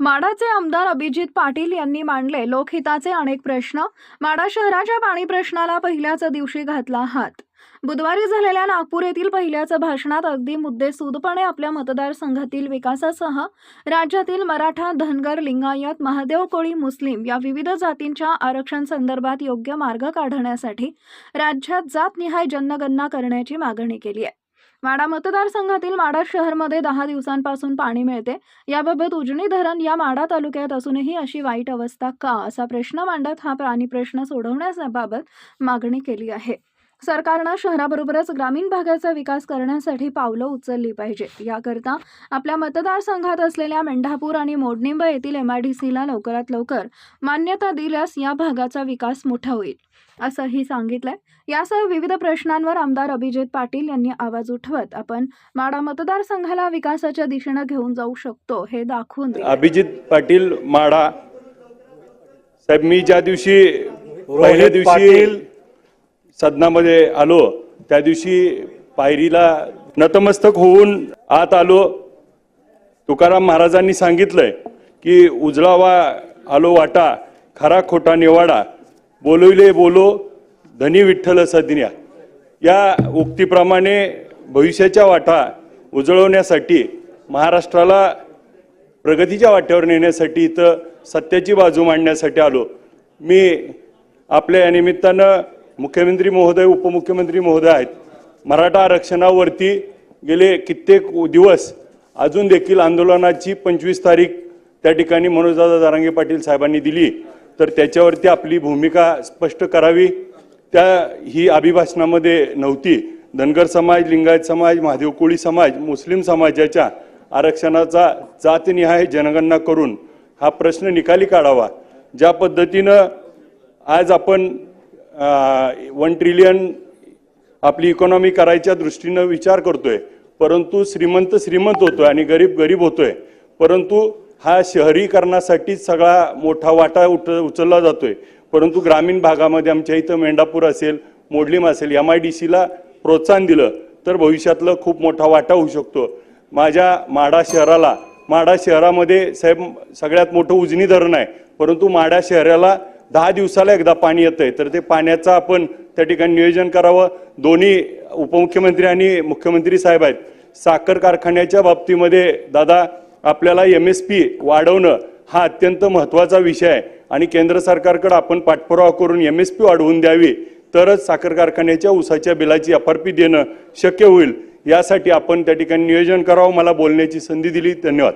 माडाचे आमदार अभिजित पाटील यांनी मांडले लोकहिताचे अनेक प्रश्न. माडा शहराच्या पाणी प्रश्नाला पहिल्याच दिवशी घातला हात. बुधवारी झालेल्या नागपूर येथील पहिल्याच भाषणात अगदी मुद्देसूदपणे आपल्या मतदारसंघातील विकासासह राज्यातील मराठा धनगर लिंगायत महादेव कोळी मुस्लिम या विविध जातींच्या आरक्षण संदर्भात योग्य मार्ग काढण्यासाठी राज्यात जातनिहाय जनगणना करण्याची मागणी केली आहे. माडा मतदारसंघातील माडा शहरमध्ये दहा दिवसांपासून पाणी मिळते. याबाबत उजनी धरण या माडा तालुक्यात असूनही अशी वाईट अवस्था का? असा प्रश्न मांडत हा पाणी प्रश्न सोडवण्याबाबत मागणी केली आहे. सरकारनं शहराबरोबरच ग्रामीण भागाचा विकास करण्यासाठी पावलं उचलली पाहिजे. याकरता आपल्या मतदारसंघात असलेल्या मेंढापूर आणि मोडनिंब येथील एम आय डी सीला लवकरात लवकर मान्यता दिल्यास या भागाचा विकास मोठा होईल असंही सांगितलंय. यासह विविध प्रश्नांवर आमदार अभिजित पाटील यांनी आवाज उठवत आपण माडा मतदारसंघाला विकासाच्या दिशेनं घेऊन जाऊ शकतो हे दाखवून अभिजित पाटील माडा साहेब मी ज्या दिवशी पहिल्या दिवशी सदनामध्ये आलो त्या दिवशी पायरीला नतमस्तक होऊन आत आलो. तुकाराम महाराजांनी सांगितलंय की उजळावा आलो वाटा खरा खोटा निवाडा बोलविले बोलो धनी विठ्ठल सदिन्या. या उक्तीप्रमाणे भविष्याच्या वाटा उजळवण्यासाठी महाराष्ट्राला प्रगतीच्या वाट्यावर नेण्यासाठी इथं सत्याची बाजू मांडण्यासाठी आलो. मी आपल्या या निमित्तानं मुख्यमंत्री महोदय उपमुख्यमंत्री महोदय आहेत. मराठा आरक्षणावरती गेले कित्येक दिवस अजून देखील आंदोलनाची पंचवीस तारीख त्या ठिकाणी मनोजदादा जारांगे पाटील साहेबांनी दिली. तर त्याच्यावरती आपली भूमिका स्पष्ट करावी. त्या ही अभिभाषणामध्ये नव्हती. धनगर समाज लिंगायत समाज महादेव कोळी समाज मुस्लिम समाजाच्या आरक्षणाचा जातनिहाय जनगणना करून हा प्रश्न निकाली काढावा. ज्या पद्धतीनं आज आपण वन ट्रिलियन आपली इकॉनॉमी करायच्या दृष्टीनं विचार करतोय. परंतु श्रीमंत श्रीमंत होतोय आणि गरीब गरीब होतोय. परंतु हा शहरीकरणासाठीच सगळा मोठा वाटा उठ उचलला जातोय. परंतु ग्रामीण भागामध्ये आमच्या इथं मेंढापूर असेल मोडलीम असेल एम आय डी सीला प्रोत्साहन दिलं तर भविष्यातलं खूप मोठा वाटा होऊ शकतो. माझ्या माडा शहराला माडा शहरामध्ये साहेब सगळ्यात मोठं उजनी धरण आहे. परंतु माडा शहराला दहा दिवसाला एकदा पाणी येतं आहे तर ते पाण्याचं आपण त्या ठिकाणी नियोजन करावं. दोन्ही उपमुख्यमंत्री आणि मुख्यमंत्री साहेब आहेत. साखर कारखान्याच्या बाबतीमध्ये दादा आपल्याला एम एस पी वाढवणं हा अत्यंत महत्त्वाचा विषय आहे. आणि केंद्र सरकारकडं आपण पाठपुरावा करून एम एस पी वाढवून द्यावी. तरच साखर कारखान्याच्या ऊसाच्या बिलाची एफ आर पी देणं शक्य होईल. यासाठी आपण त्या ठिकाणी नियोजन करावं. मला बोलण्याची संधी दिली. धन्यवाद.